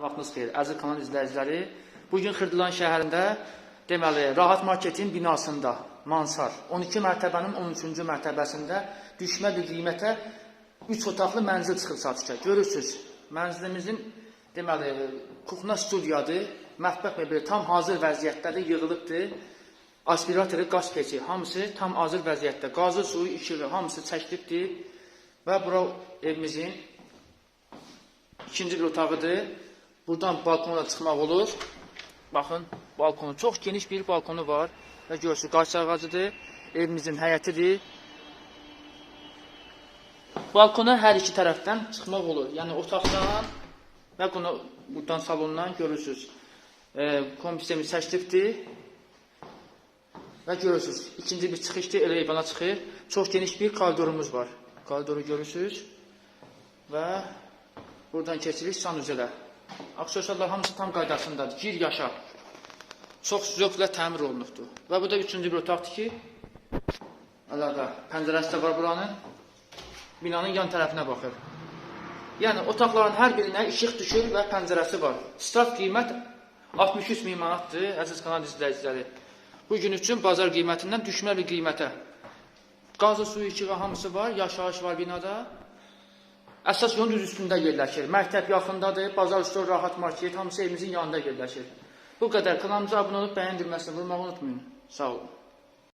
Vaxtınız xeyir, əziz kanal izləyiciləri. Bugün Xırdalan şəhərində, deməli, Rahat Marketin binasında Mansar 12 mərtəbənin 13-cü mərtəbəsində düşmə bir qiymətə 3 otaqlı mənzil çıxıb satışa. Görürsüz, mənzilimizin deməli, kuxna studiyadır, mətbəx mebeli tam hazır vəziyyətdədir, yığılıbdır. Aspiratoru, qaz peçi, hamısı tam hazır vəziyyətdə. Qazı, suyu, işığı hamısı çəkilibdir. Və bura evimizin ikinci bir otağıdır. Buradan balkona çıxmaq olur. Baxın, balkonu çox geniş bir balkonu var və görürsüz, qarşı ağacıdır. Evimizin həyətidir. Balkona hər iki tərəfdən çıxmaq olur. Yəni otaqdan və bunu buradan salondan görürsüz. E, kompüterimiz çəkilibdir. Və görürsüz, ikinci bir çıxışdır, elə eyvana çıxır. Çox geniş bir koridorumuz var. Koridoru görürsüz. Və buradan keçirik sanuzələ. Aksesuarlar hamısı tam qaydasındadır. Gir yaşa. Çox zövqlə təmir olunubdur. Və bu da üçüncü bir otaqdır ki, əlaqə, pəncərəsi də var buranın. Binanın yan tərəfinə baxır. Yəni otaqların hər birinə işıq düşür və pəncərəsi var. Start qiymət 63 min manatdır, əziz kanal izləyiciləri. Bu gün üçün bazar qiymətindən düşmə bir qiymətə. Qazı, suyu, işığı hamısı var, yaşayış var binada. Əsas yolun düz üstündə yerləşir. Məktəb yaxındadır, bazar üstü rahat market, hamısı evimizin yanında yerləşir. Bu qədər. Kanalımıza abunə olub bəyəndirməsini vurmağı unutmayın. Sağ olun.